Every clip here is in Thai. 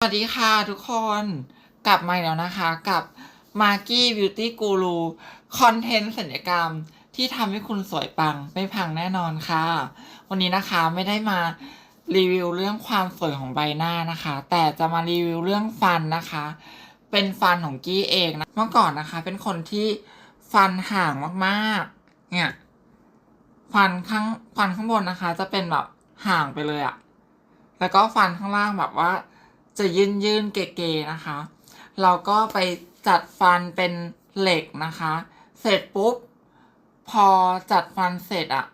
สวัสดีค่ะทุกคนกลับมาแล้วนะคะกับ m a g i Beauty Guru คอนเทนต์สัญญกรรมที่ทำให้คุณสวยปังไม่พังแน่นอนค่ะ วันนี้นะคะไม่ได้มารีวิวเรื่องความสวยของใบหน้านะคะ แต่จะมารีวิวเรื่องฟันนะคะ เป็นฟันของกี้เองนะเมื่อก่อนนะคะ เป็นคนที่ฟันห่างมากๆ เนี่ย ฟันข้างฟันข้างบนนะคะ จะเป็นแบบห่างไปเลยอะแล้วก็ฟันข้างล่างแบบว่า จะยืนยืนๆเก๋ๆนะคะ เราก็ไปจัดฟันเป็นเหล็กนะคะ เสร็จปุ๊บ พอจัดฟันเสร็จอะ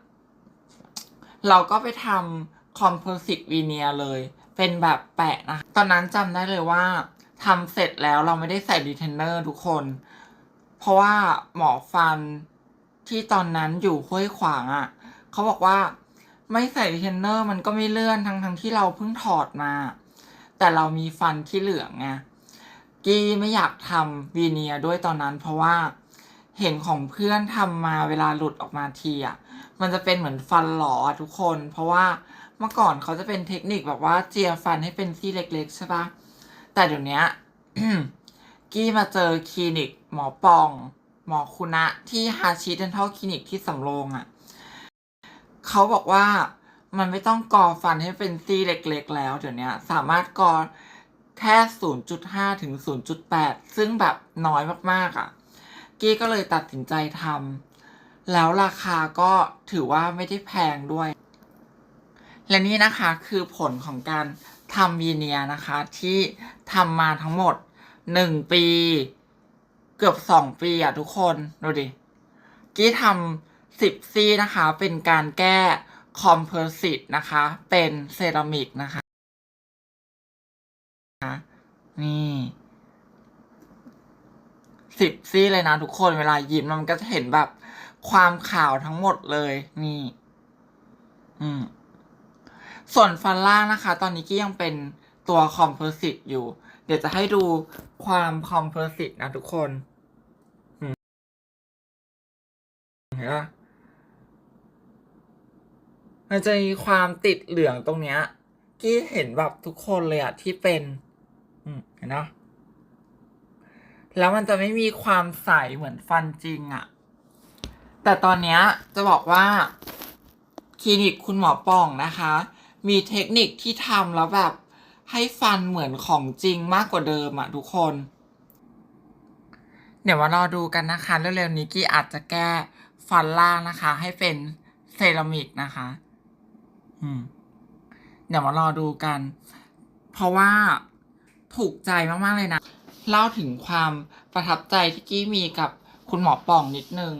เราก็ไปทำคอมโพสิตวีเนียเลย เป็นแบบแปะนะคะตอนนั้นจำได้เลยว่าทำเสร็จแล้วเราไม่ได้ใส่รีเทนเนอร์ทุกคน เพราะว่าหมอฟันที่ตอนนั้นอยู่ห้วยขวางอะ่ะ เขาบอกว่าไม่ใส่รีเทนเนอร์มันก็ไม่เลื่อนทั้งทั้งที่เราเพิ่งถอดมา แต่เรามีฟันที่เหลืองไงกี้ไม่อยากทำวีเนียด้วยตอนนั้น เพราะว่าเห็นของเพื่อนทำมาเวลาหลุดออกมาทีอะมันจะเป็นเหมือนฟันหลออทุกคน เพราะว่าเมื่อก่อนเขาจะเป็นเทคนิคแบบว่าเจียฟันให้เป็นซี่เล็กๆใช่ปะแต่เดี๋ยวนี้กี้มาเจอคลินิกหมอปอง หมอคุณะที่ฮาชิเดนทัลคลินิกที่สำโรงอะ เขาบอกว่า มันไม่ต้องกอฟันให้เป็นซี่เล็กๆ แล้วเดี๋ยวนี้สามารถกอแค่ 0.5 ถึง 0.8 ซึ่งแบบน้อยมากๆอะ กี้ก็เลยตัดสินใจทำแล้วราคาก็ถือว่าไม่ได้แพงด้วย และนี่นะคะคือผลของการทำวีเนียนะคะ ที่ทำมาทั้งหมด 1 ปี เกือบ 2 ปีอะทุกคน ดูดิ กี้ทำสิบซี่นะคะ เป็นการแก้ คอมเพรสิตนะคะ เป็นเซรามิกนะคะ นี่สิบซี่เลยนะทุกคนเวลายิ้มมันก็จะเห็นแบบความขาวทั้งหมดเลยนี่ อืม ส่วนฟันล่างนะคะ ตอนนี้กี้ยังเป็นตัวคอมเพรสิตอยู่ เดี๋ยวจะให้ดูความคอมเพรสิตนะทุกคนเห็นปะมั นจะมีความติดเหลืองตรงเนี้ยกี้เห็นแบบทุกคนเลยอะที่เป็น อืมเห็นนะแล้วมันจะไม่มีความใสเหมือนฟันจริงอะแต่ตอนเนี้ยจะบอกว่าคลินิกคุณหมอป่องนะคะ มีเทคนิคที่ทำแล้วแบบให้ฟันเหมือนของจริงมากกว่าเดิมอะทุกคน เดี๋ยวมารอดูกันนะคะ เร็วๆนี้กี้อาจจะแก้ฟันล่างนะคะ ให้เป็นเซรามิกนะคะ อืม เดี๋ยวมารอดูกัน เพราะว่าถูกใจมากๆเลยนะ เล่าถึงความประทับใจที่กี้มีกับคุณหมอป่องนิดนึง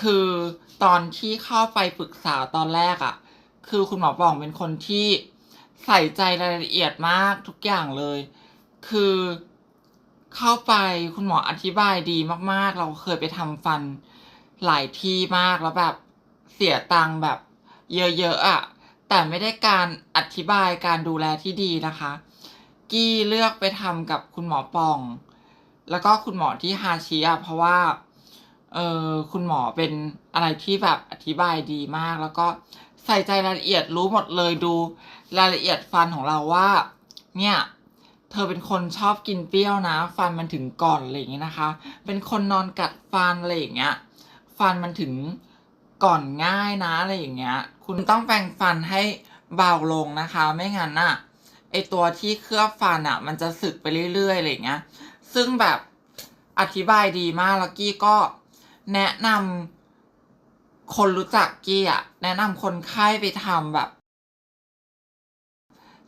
คือตอนที่เข้าไปปรึกษาตอนแรกอะ่ะ คือคุณหมอป่องเป็นคนที่ใส่ใจรายละเอียดมากทุกอย่างเลย คือเข้าไปคุณหมออธิบายดีมากๆ เราเคยไปทำฟันหลายที่มากแล้วแบบ เสียตังค์แบบ เยอะๆอะ่ะ แต่ไม่ได้การอธิบายการดูแลที่ดีนะคะ กี้เลือกไปทำกับคุณหมอปอง แล้วก็คุณหมอที่ฮาชิอะเพราะว่าเออคุณหมอเป็นอะไรที่แบบอธิบายดีมาก แล้วก็ใส่ใจรายละเอียดรู้หมดเลยดู รายละเอียดฟันของเราว่า เนี่ยเธอเป็นคนชอบกินเปรี้ยวนะ ฟันมันถึงก่อนอะไรอย่างเงี้ยนะคะ เป็นคนนอนกัดฟันอะไรอย่างเงี้ย ฟันมันถึง ก่อนง่ายนะอะไรอย่างเงี้ย คุณต้องแปรงฟันให้เบาลงนะคะ ไม่งั้นน่ะไอตัวที่เคลือบฟันอะมันจะสึกไปเรื่อยๆอะไรอย่างเงี้ย ซึ่งแบบอธิบายดีมากแล้วกี้ก็แนะนำคนรู้จักกี้อะแนะนำคนไข้ไปทำแบบ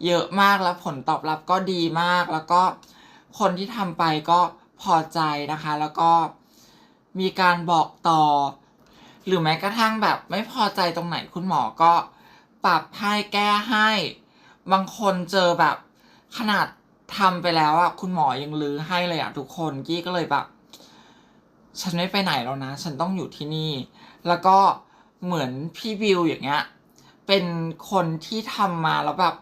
เยอะมากแล้วผลตอบรับก็ดีมากแล้วก็คนที่ทำไปก็พอใจนะคะ แล้วก็มีการบอกต่อ หรือแม้กระทั่งแบบไม่พอใจตรงไหนคุณหมอก็ปรับให้แก้ให้ บางคนเจอแบบขนาดทำไปแล้วอะคุณหมอยังลื้อให้เลยอะทุกคนกี้ก็เลยแบบ ฉันไม่ไปไหนแล้วนะ ฉันต้องอยู่ที่นี่ แล้วก็เหมือนพี่บิวอย่างเงี้ยเป็นคนที่ทำมาแล้วแบบ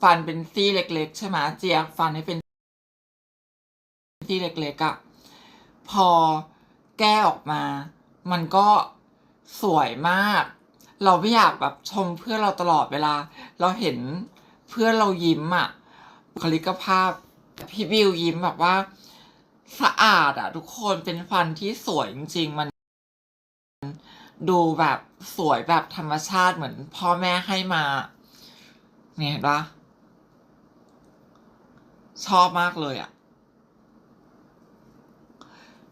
ฟันเป็นซี่เล็ก ๆ ใช่ไหมเจียฟันให้เป็นซี่เล็กๆอะ่ะพอแก้ออกมา มันก็ สวยมาก เราไม่อยากแบบชมเพื่อนเราตลอดเวลา เราเห็นเพื่อนเรายิ้มอะบุคลิกภาพพี่บิวยิ้มแบบว่า สะอาดอะทุกคนเป็นฟันที่สวยจริงๆมัน ดูแบบสวยแบบธรรมชาติเหมือนพ่อแม่ให้มา เนี่ยเห็นปะชอบมากเลยอะ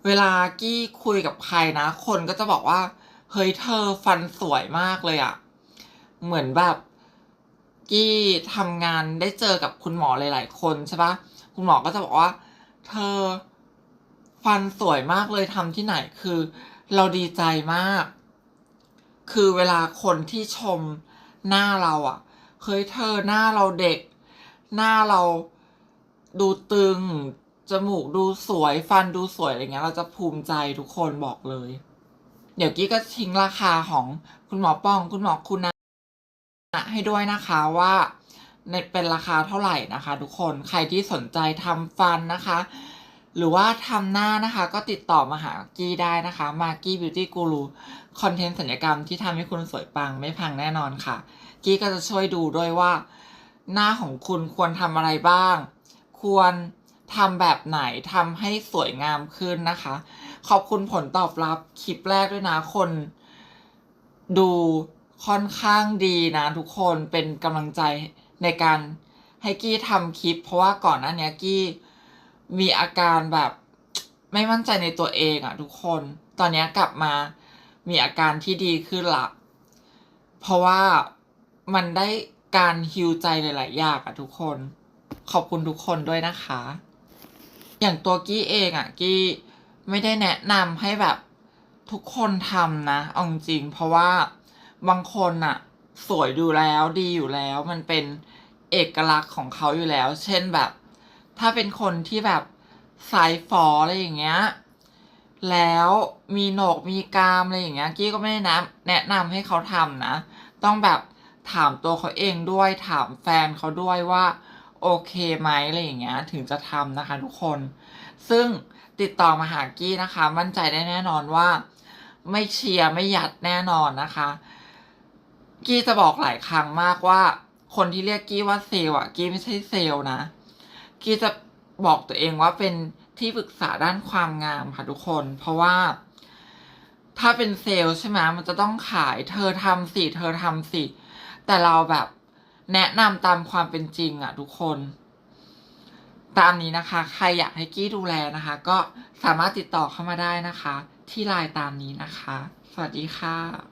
เวลากี้คุยกับใครนะ คนก็จะบอกว่า เฮ้ยเธอฟันสวยมากเลยอะเหมือนแบบกี้ทำงานได้เจอกับคุณหมอหลาย ๆ คนใช่ปะคุณหมอก็จะบอกว่า เธอฟันสวยมากเลยทำที่ไหนคือ เราดีใจมาก คือเวลาคนที่ชมหน้าเราอะ่ะเฮ้ยเธอหน้าเราเด็ก หน้าเราดูตึงจมูกดูสวยฟันดูสวยอะไรเงี้ย เราจะภูมิใจทุกคนบอกเลย เดี๋ยวกี้ก็ทิ้งราคาของคุณหมอป้องคุณหมอคุณนะให้ด้วยนะคะว่าในเป็นราคาเท่าไหร่นะคะ ทุกคนใครที่สนใจทำฟันนะคะ หรือว่าทำหน้านะคะก็ติดต่อมาหากี้ได้นะคะมากี้บิวตี้กูรูคอนเทนต์สัญญกรรมที่ทำให้คุณสวยปังไม่พังแน่นอนค่ะ กี้ก็จะช่วยดูด้วยว่า หน้าของคุณควรทำอะไรบ้าง ควรทำแบบไหนทำให้สวยงามขึ้นนะคะ ขอบคุณผลตอบรับคลิปแรกด้วยนะคน ดูค่อนข้างดีนะทุกคนเป็นกำลังใจในการให้กี้ทำคลิป เพราะว่าก่อนหน้านี้กี้มีอาการแบบไม่มั่นใจในตัวเองอะทุกคน ตอนนี้กลับมามีอาการที่ดีขึ้นละ เพราะว่ามันได้การฮิวใจหลาย ๆ อย่างอะทุกคน ขอบคุณทุกคนด้วยนะคะ อย่างตัวกี้เองอะกี้ ไม่ได้แนะนำให้แบบทุกคนทำนะเอาจริง เพราะว่าบางคนอะสวยดูแล้วดีอยู่แล้ว มันเป็นเอกลักษณ์ของเขาอยู่แล้ว เช่นแบบ ถ้าเป็นคนที่แบบสายฟออะไรอย่างเงี้ย แล้วมีโหนกมีกรามอะไรอย่างเงี้ย กี้ก็ไม่ได้นะแนะนำให้เขาทำนะ ต้องแบบถามตัวเขาเองด้วยถามแฟนเขาด้วยว่า โอเคไหมอะไรอย่างเงี้ย ถึงจะทำนะคะทุกคน ซึ่ง ติดต่อมาหากี้นะคะ มั่นใจได้แน่นอนว่า ไม่เชียร์ไม่หยัดแน่นอนนะคะ กี้จะบอกหลายครั้งมากว่า คนที่เรียกกี้ว่าเซลอะกี้ไม่ใช่เซลนะ กี้จะบอกตัวเองว่าเป็นที่ปรึกษาด้านความงามค่ะทุกคน เพราะว่า ถ้าเป็นเซลใช่ไหมมันจะต้องขายเธอทำสิเธอทำสิแต่เราแบบแนะนำตามความเป็นจริงอะทุกคน ตามนี้นะคะ ใครอยากให้กี้ดูแลนะคะ ก็สามารถติดต่อเข้ามาได้นะคะ ที่ไลน์ตามนี้นะคะ สวัสดีค่ะ